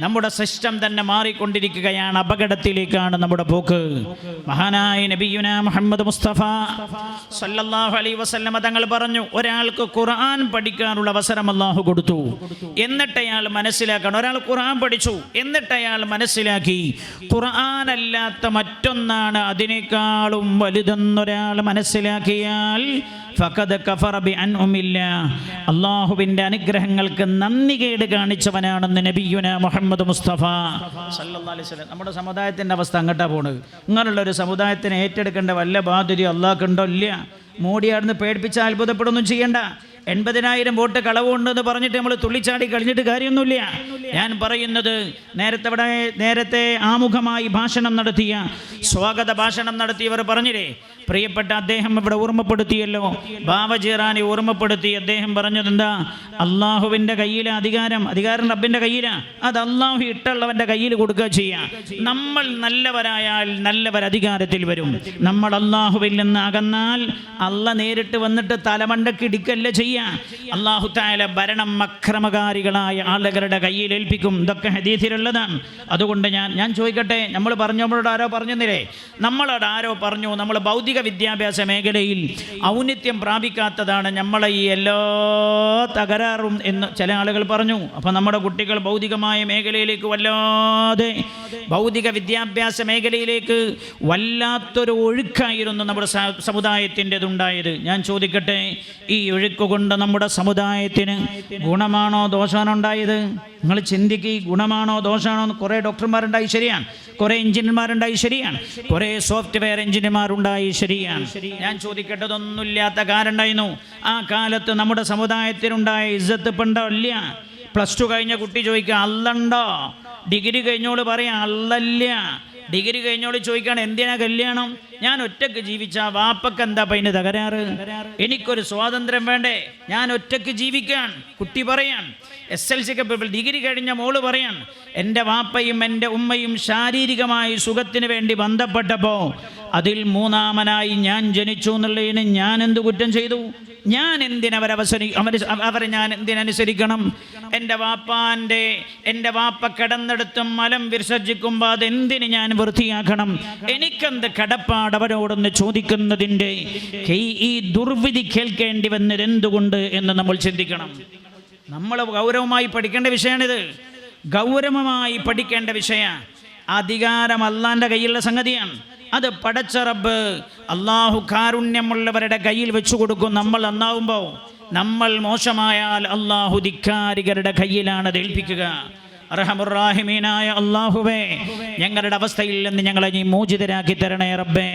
നമ്മുടെ സിസ്റ്റം തന്നെ മാറിക്കൊണ്ടിരിക്കുകയാണ്. അപകടത്തിലേക്കാണ് നമ്മുടെ പോക്ക്. മഹാനായ നബിയുന മുഹമ്മദ് മുസ്തഫ സല്ലല്ലാഹു അലൈ വസല്ലമ തങ്ങൾ പറഞ്ഞു ഒരാൾക്ക് ഖുർആൻ പഠിക്കാനുള്ള അവസരം അള്ളാഹു കൊടുത്തു. എന്നിട്ട് അയാൾ മനസ്സിലാക്കണം ഒരാൾ ഖുർആൻ പഠിച്ചു. എന്നിട്ട് അയാൾ മനസ്സിലാക്കി ഖുർആൻ അല്ലാത്ത മറ്റൊന്നാണ്. അതിനേക്കാളും വലുതെന്നൊരാൾ മനസ്സിലാക്കിയാൽ ഫഖദ് കഫറ ബി ബിഅൻഉമില്ല. അള്ളാഹുവിന്റെ അനുഗ്രഹങ്ങൾക്ക് നന്ദി കേട് കാണിച്ചവനാണെന്ന് നബിയുന മുഹമ്മദ് മുസ്തഫ. സല്ലല്ലാഹു അലൈഹി വസല്ലം. നമ്മുടെ സമുദായത്തിന്റെ അവസ്ഥ അങ്ങോട്ടാ പോണത്. ഇങ്ങനെയുള്ള ഒരു സമുദായത്തിനെ ഏറ്റെടുക്കേണ്ട വല്ല ബാധ്യത അള്ളാഹ്ക്കുണ്ടോ ഇല്ല? മോഡിയാടുന്ന് പേടിപ്പിച്ച് അത്ഭുതപ്പെടുകയൊന്നും ചെയ്യണ്ട. എൺപതിനായിരം വോട്ട് കളവുണ്ടെന്ന് പറഞ്ഞിട്ട് നമ്മൾ തുള്ളിച്ചാടി കഴിഞ്ഞിട്ട് കാര്യമൊന്നുമില്ല. ഞാൻ പറയുന്നത് നേരത്തെ ഇവിടെ നേരത്തെ ആമുഖമായി ഭാഷണം നടത്തിയ സ്വാഗത ഭാഷണം നടത്തിയവർ പറഞ്ഞില്ലേ? പ്രിയപ്പെട്ട അദ്ദേഹം ഇവിടെ ഓർമ്മപ്പെടുത്തിയല്ലോ. ബാവജീറാനെ ഓർമ്മപ്പെടുത്തി അദ്ദേഹം പറഞ്ഞത് എന്താ? അള്ളാഹുവിന്റെ കയ്യിലെ അധികാരം അധികാരം റബ്ബിന്റെ കയ്യിലാണ് അത് അള്ളാഹു ഇട്ടുള്ളവന്റെ കയ്യിൽ കൊടുക്കുക ചെയ്യാം. നമ്മൾ നല്ലവരായാൽ നല്ലവർ അധികാരത്തിൽ വരും. നമ്മൾ അള്ളാഹുവിൽ നിന്ന് അകന്നാൽ അല്ല നേരിട്ട് വന്നിട്ട് തലമണ്ടക്ക് ഇടിക്കല്ല ചെയ്യാം. അള്ളാഹു തായാല ഭരണം അക്രമകാരികളായ ആളുകളുടെ കയ്യിൽ ഏൽപ്പിക്കും. ഇതൊക്കെ ഹദീസിലുള്ളതാണ്. അതുകൊണ്ട് ഞാൻ ഞാൻ ചോദിക്കട്ടെ? നമ്മൾ പറഞ്ഞു? നമ്മളോട് ആരോ പറഞ്ഞെന്നില്ലേ? നമ്മളോട് ആരോ പറഞ്ഞു? നമ്മൾ ഭൗതിക വിദ്യാഭ്യാസ മേഖലയിൽ ഔന്നിത്യം പ്രാപിക്കാത്തതാണ് നമ്മളെ ഈ എല്ലാ തകരാറും എന്ന് ചില ആളുകൾ പറഞ്ഞു. അപ്പോൾ നമ്മുടെ കുട്ടികൾ ഭൗതികമായ മേഖലയിലേക്ക് വല്ലാതെ ഭൗതിക വിദ്യാഭ്യാസ മേഖലയിലേക്ക് വല്ലാത്തൊരു ഒഴുക്കായിരുന്നു നമ്മുടെ സമുദായത്തിന്റെതുണ്ടായത്. ഞാൻ ചോദിക്കട്ടെ ഈ ഒഴുക്ക് കൊണ്ട് നമ്മുടെ സമുദായത്തിന് ഗുണമാണോ ദോഷമാണോ ഉണ്ടായത്? നിങ്ങൾ ചിന്തിക്ക് ഈ ഗുണമാണോ ദോഷമാണോ എന്ന് കുറേ ഡോക്ടർമാരുണ്ടായി ശരിയാണ് കുറേ എഞ്ചിനീയർമാരുണ്ടായി ശരിയാണ് കുറേ സോഫ്റ്റ്വെയർ എഞ്ചിനീയർമാരുണ്ടായി ശരിയാണ്. ഞാൻ ചോദിക്കേണ്ടതൊന്നുമില്ലാത്ത കാലുണ്ടായിരുന്നു ആ കാലത്ത് നമ്മുടെ സമുദായത്തിനുണ്ടായ ഇജ്ജത്ത് പണ്ടോ ഇല്ല പ്ലസ് ടു കഴിഞ്ഞ കുട്ടി ചോദിക്കുക അല്ലണ്ടോ? ഡിഗ്രി കഴിഞ്ഞോൾ പറയാം അല്ലല്ല. ഡിഗ്രി കഴിഞ്ഞോൾ ചോദിക്കുകയാണ് എന്തിനാ കല്യാണം? ഞാൻ ഒറ്റയ്ക്ക് ജീവിച്ച വാപ്പക്ക് എന്താ പൈന് തകരാറ്? എനിക്കൊരു സ്വാതന്ത്ര്യം വേണ്ടേ? ഞാൻ ഒറ്റയ്ക്ക് ജീവിക്കാൻ. കുട്ടി പറയാൻ. എസ് എൽ സിക്ക് ഡിഗ്രി കഴിഞ്ഞ മോൾ പറയാൻ. എന്റെ വാപ്പയും എന്റെ ഉമ്മയും ശാരീരികമായി സുഖത്തിന് വേണ്ടി ബന്ധപ്പെട്ടപ്പോൾ അതിൽ മൂന്നാമനായി ഞാൻ ജനിച്ചു എന്നുള്ളതിന് ഞാൻ എന്ത് കുറ്റം ചെയ്തു? ഞാൻ എന്തിനവരവസരി അവർ അവരെ ഞാൻ എന്തിനനുസരിക്കണം എന്റെ വാപ്പാന്റെ എന്റെ വാപ്പ കിടന്നെടുത്തും മലം വിസർജിക്കുമ്പോൾ അതെന്തിന് ഞാൻ വൃത്തിയാക്കണം? എനിക്കെന്ത് കടപ്പാട് അവരോടൊന്ന് ചോദിക്കുന്നതിന്റെ ഈ- ദുർവിധി കേൾക്കേണ്ടി വന്നത് എന്തുകൊണ്ട് എന്ന് നമ്മൾ ചിന്തിക്കണം. നമ്മൾ ഗൗരവമായി പഠിക്കേണ്ട വിഷയമാണിത്. ഗൗരവമായി പഠിക്കേണ്ട വിഷയ. അധികാരം അള്ളാന്റെ കയ്യിലുള്ള സംഗതിയാണ്. അത് പടച്ച റബ്ബ് അള്ളാഹു കാരുണ്യമുള്ളവരുടെ കയ്യിൽ വെച്ചു കൊടുക്കും നമ്മൾ നന്നാവുമ്പോൾ. നമ്മൾ മോശമായാൽ അള്ളാഹു ധിക്കാരികരുടെ കയ്യിലാണ് ഏൽപ്പിക്കുക. അർഹമുറാഹിമീനായ അള്ളാഹുവേ ഞങ്ങളുടെ അവസ്ഥയിൽ നിന്ന് ഞങ്ങളെ നീ മോചിതരാക്കി തരണേ റബ്ബേ.